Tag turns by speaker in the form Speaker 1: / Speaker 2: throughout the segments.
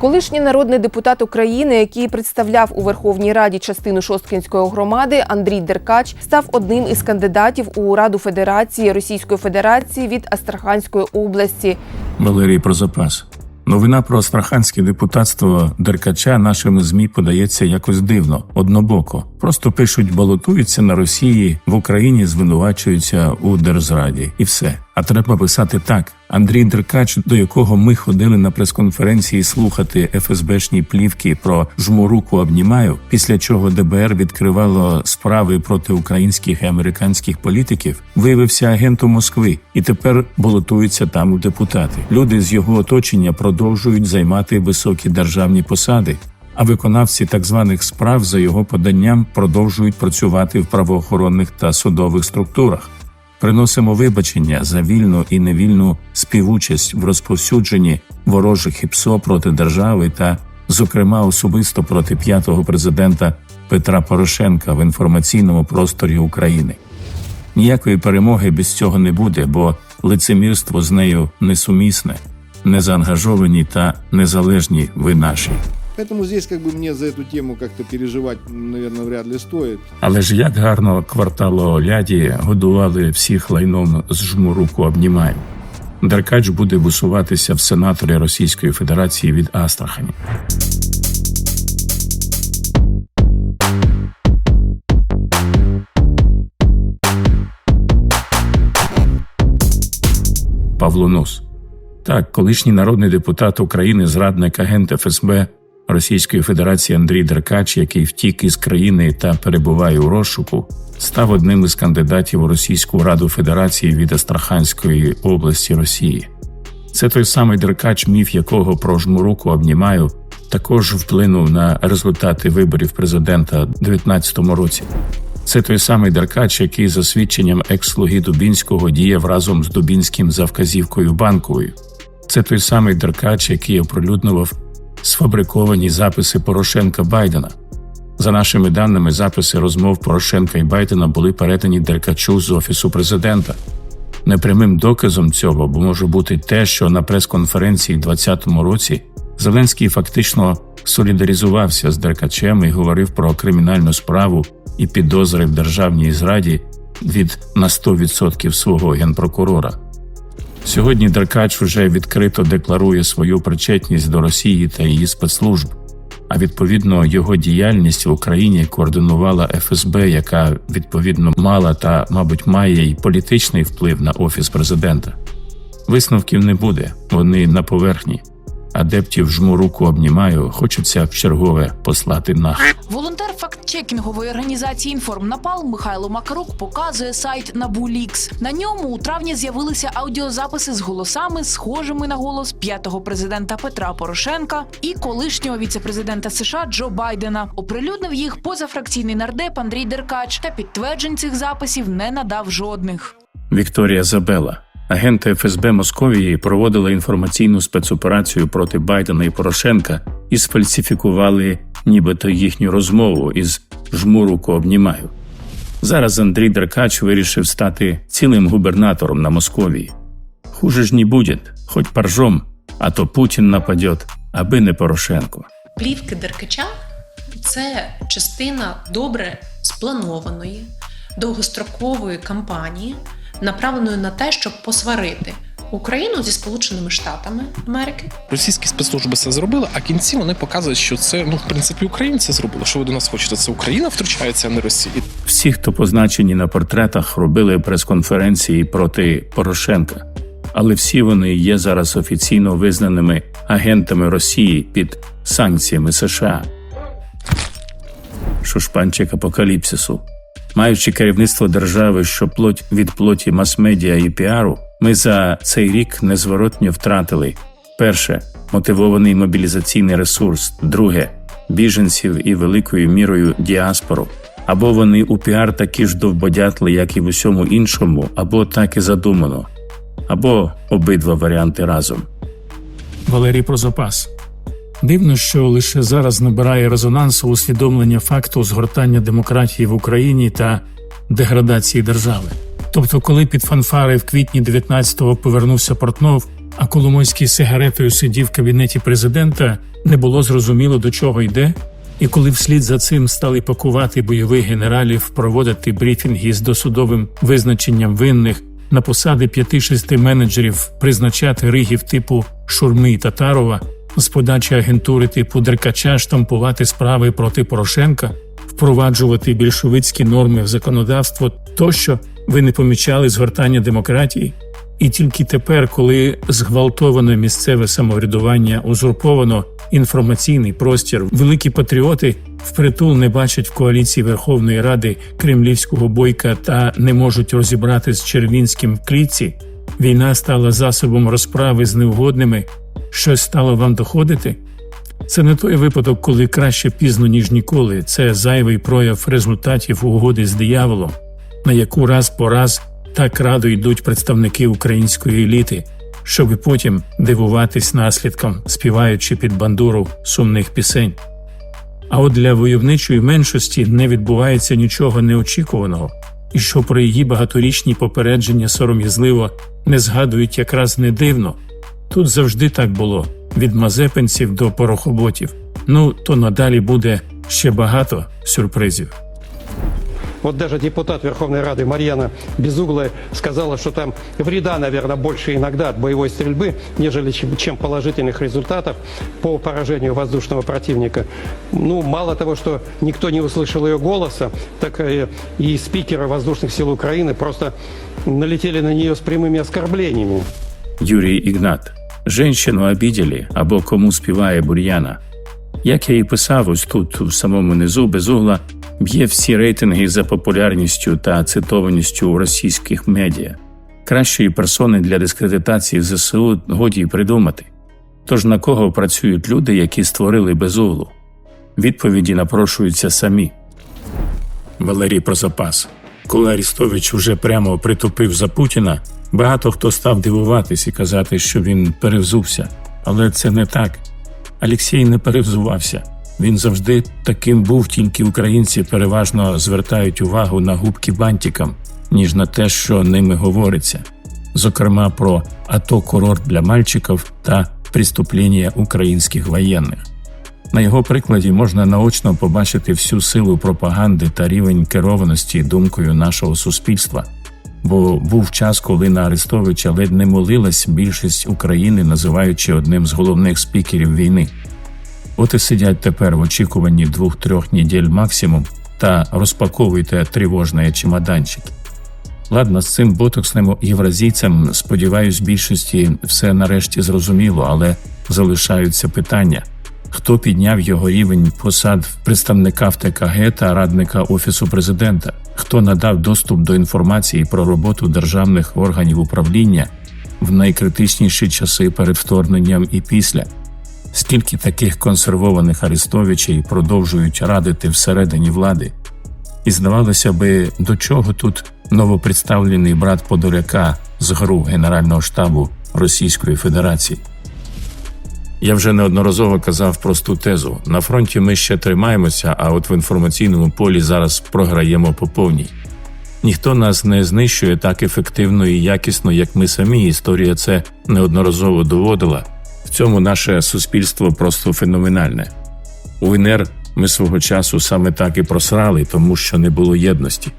Speaker 1: Колишній народний депутат України, який представляв у Верховній Раді частину Шосткінської громади, Андрій Деркач, став одним із кандидатів у Раду Федерації Російської Федерації від Астраханської області.
Speaker 2: Валерій про запас. Новина про астраханське депутатство Деркача нашими змі подається якось дивно, однобоко. Просто пишуть, балотуються на Росії в Україні, звинувачуються у держзраді, і все. А треба писати так: Андрій Деркач, до якого ми ходили на прес-конференції слухати ФСБшні плівки про жмуруку обнімаю, після чого ДБР відкривало справи проти українських і американських політиків, виявився агентом Москви і тепер балотується там у депутати. Люди з його оточення продовжують займати високі державні посади. А виконавці так званих справ за його поданням продовжують працювати в правоохоронних та судових структурах. Приносимо вибачення за вільну і невільну співучасть в розповсюдженні ворожих ІПСО проти держави та, зокрема, особисто проти п'ятого президента Петра Порошенка в інформаційному просторі України. Ніякої перемоги без цього не буде, бо лицемірство з нею несумісне, незаангажовані та незалежні ви наші.
Speaker 3: Поэтому здесь как бы мне за эту тему как-то переживать, наверное, вряд ли стоит.
Speaker 2: Але ж як гарно квартало ляді годували всіх лайном з жмуруку обнімаю. Деркач буде висуватися в сенаторі Російської Федерації від Астрахані. Павло Нус. Так, колишній народний депутат України, зрадник агент ФСБ Російської Федерації Андрій Деркач, який втік із країни та перебуває у розшуку, став одним із кандидатів у Російську Раду Федерації від Астраханської області Росії. Це той самий Деркач, міф якого про жмуруку обнімаю, також вплинув на результати виборів президента у 2019 році. Це той самий Деркач, який за свідченням екс-слуги Дубінського діяв разом з Дубінським за вказівкою банковою. Це той самий Деркач, який оприлюднював сфабриковані записи Порошенка Байдена. За нашими даними, записи розмов Порошенка і Байдена були передані Деркачу з офісу президента. Непрямим доказом цього може бути те, що на прес-конференції у 2020 році Зеленський фактично солідаризувався з Деркачем і говорив про кримінальну справу і підозри в державній зраді від на 100% свого генпрокурора. Сьогодні Деркач уже відкрито декларує свою причетність до Росії та її спецслужб, а відповідно його діяльність в Україні координувала ФСБ, яка відповідно мала та, мабуть, має й політичний вплив на офіс президента. Висновків не буде, вони на поверхні. Адептів жму руку обнімаю, хочеться в чергове послати на.
Speaker 4: Волонтер фактчекінгової організації Інформнапал Михайло Макарук показує сайт Набулікс. На ньому у травні з'явилися аудіозаписи з голосами, схожими на голос п'ятого президента Петра Порошенка і колишнього віцепрезидента США Джо Байдена. Оприлюднив їх позафракційний нардеп Андрій Деркач та підтверджень цих записів не надав жодних.
Speaker 2: Вікторія Забела. Агенти ФСБ Московії проводили інформаційну спецоперацію проти Байдена і Порошенка і сфальсифікували нібито їхню розмову із жмуруку обнімаю. Зараз Андрій Деркач вирішив стати цілим губернатором на Московії. Хуже ж не буде, хоч паржом, а то Путін нападет, аби не Порошенко.
Speaker 5: Плівки Деркача це частина добре спланованої довгострокової кампанії, направленої на те, щоб посварити Україну зі Сполученими Штатами Америки.
Speaker 6: Російські спецслужби це зробили, а кінці вони показують, що це ну в принципі українці зробили. Що ви до нас хочете? Це Україна втручається, а не Росія.
Speaker 2: Всі, хто позначені на портретах, робили прес-конференції проти Порошенка, але всі вони є зараз офіційно визнаними агентами Росії під санкціями США. Шушпанчик апокаліпсису. Маючи керівництво держави, що плоть від плоті мас-медіа і піару, ми за цей рік незворотньо втратили перше мотивований мобілізаційний ресурс, друге біженців і великою мірою діаспору. Або вони у піар такі ж довбодятли, як і в усьому іншому, або так і задумано, або обидва варіанти разом. Валерій про запас. Дивно, що лише зараз набирає резонансу усвідомлення факту згортання демократії в Україні та деградації держави. Тобто, коли під фанфари в квітні 19-го повернувся Портнов, а Коломойський сигаретою сидів в кабінеті президента, не було зрозуміло до чого йде. І коли вслід за цим стали пакувати бойових генералів, проводити брифінги з досудовим визначенням винних на посади п'яти-шести менеджерів, призначати ригів типу Шурми і Татарова, з подачі агентури типу Деркача штампувати справи проти Порошенка, впроваджувати більшовицькі норми в законодавство тощо, ви не помічали згортання демократії. І тільки тепер, коли зґвалтовано місцеве самоврядування, узурповано інформаційний простір, великі патріоти впритул не бачать в коаліції Верховної Ради кремлівського бойка та не можуть розібрати з Червінським клітці, війна стала засобом розправи з невгодними. Щось стало вам доходити? Це не той випадок, коли краще пізно ніж ніколи. Це зайвий прояв результатів угоди з дияволом, на яку раз по раз так радо йдуть представники української еліти, щоби потім дивуватись наслідкам, співаючи під бандуру сумних пісень. А от для войовничої меншості не відбувається нічого неочікуваного, і що про її багаторічні попередження сором'язливо не згадують якраз не дивно. Тут завжди так було від мазепинців до порохоботів. Ну то надалі буде ще багато сюрпризів.
Speaker 7: Вот даже депутат Верховной Рады Марьяна Безуглая сказала, что там вреда, наверное, больше иногда от боевой стрельбы, нежели чем, чем положительных результатов по поражению воздушного противника. Ну, мало того, что никто не услышал ее голоса, так и, и спикеры воздушных сил Украины просто налетели на нее с прямыми оскорблениями.
Speaker 2: Юрій Ігнат. Женщину обіділи або кому співає бур'яна. Як я і писав ось тут, у самому низу, без угла, б'є всі рейтинги за популярністю та цитованістю у російських медіа. Кращої персони для дискредитації ЗСУ годі й придумати. Тож на кого працюють люди, які створили безуглу? Відповіді напрошуються самі. Валерій про запас. Коли Арістович уже прямо притупив за Путіна, багато хто став дивуватись і казати, що він перевзувся. Але це не так. Алексій не перевзувався. Він завжди таким був, тільки українці переважно звертають увагу на губки бантикам, ніж на те, що ними говориться. Зокрема, про АТО курорт для мальчиків та преступлення українських воєнних. На його прикладі можна наочно побачити всю силу пропаганди та рівень керованості думкою нашого суспільства. Бо був час, коли на Арестовича ледь не молилась більшість України, називаючи одним з головних спікерів війни. От і сидять тепер в очікуванні двох-трьох неділь максимум та розпаковуйте тривожні чемоданчики. Ладно, з цим ботоксним євразійцем, сподіваюсь, більшості все нарешті зрозуміло, але залишаються питання. Хто підняв його рівень посад представника в ТКГ та радника Офісу президента? Хто надав доступ до інформації про роботу державних органів управління в найкритичніші часи перед вторгненням і після? Скільки таких консервованих арестовичей продовжують радити всередині влади? І здавалося би, до чого тут новопредставлений брат Подоляка з ГРУ Генерального штабу Російської Федерації? Я вже неодноразово казав просту тезу: на фронті ми ще тримаємося, а от в інформаційному полі зараз програємо по повній. Ніхто нас не знищує так ефективно і якісно, як ми самі. Історія це неодноразово доводила. В цьому наше суспільство просто феноменальне. У НР ми свого часу саме так і просрали, тому що не було єдності.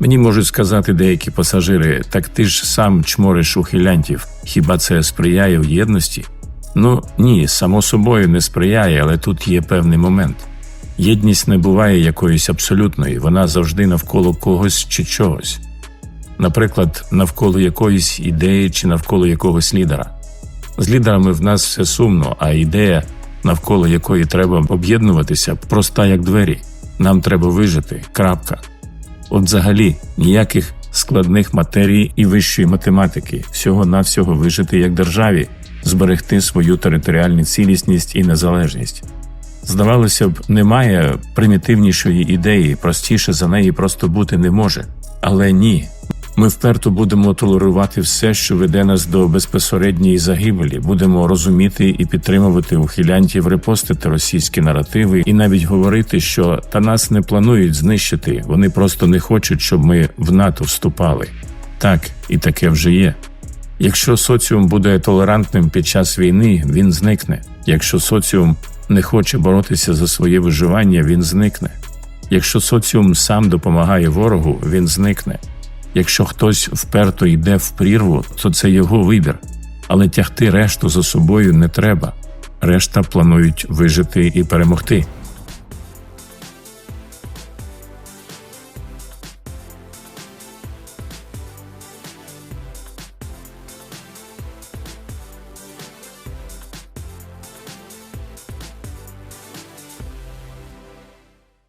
Speaker 2: Мені можуть сказати деякі пасажири, так ти ж сам чмориш ухилянтів, хіба це сприяє в єдності? Ну ні, само собою не сприяє, але тут є певний момент. Єдність не буває якоюсь абсолютною, вона завжди навколо когось чи чогось. Наприклад, навколо якоїсь ідеї чи навколо якогось лідера. З лідерами в нас все сумно, а ідея, навколо якої треба об'єднуватися, проста як двері. Нам треба вижити. Крапка. От взагалі ніяких складних матерій і вищої математики, всього навсього вижити як державі, зберегти свою територіальну цілісність і незалежність. Здавалося б, немає примітивнішої ідеї, простіше за неї просто бути не може. Але ні. Ми вперто будемо толерувати все, що веде нас до безпосередньої загибелі, будемо розуміти і підтримувати ухилянтів, репостити російські наративи і навіть говорити, що та нас не планують знищити, вони просто не хочуть, щоб ми в НАТО вступали. Так, і таке вже є. Якщо соціум буде толерантним під час війни, він зникне. Якщо соціум не хоче боротися за своє виживання, він зникне. Якщо соціум сам допомагає ворогу, він зникне. Якщо хтось вперто йде в прірву, то це його вибір. Але тягти решту за собою не треба. Решта планують вижити і перемогти.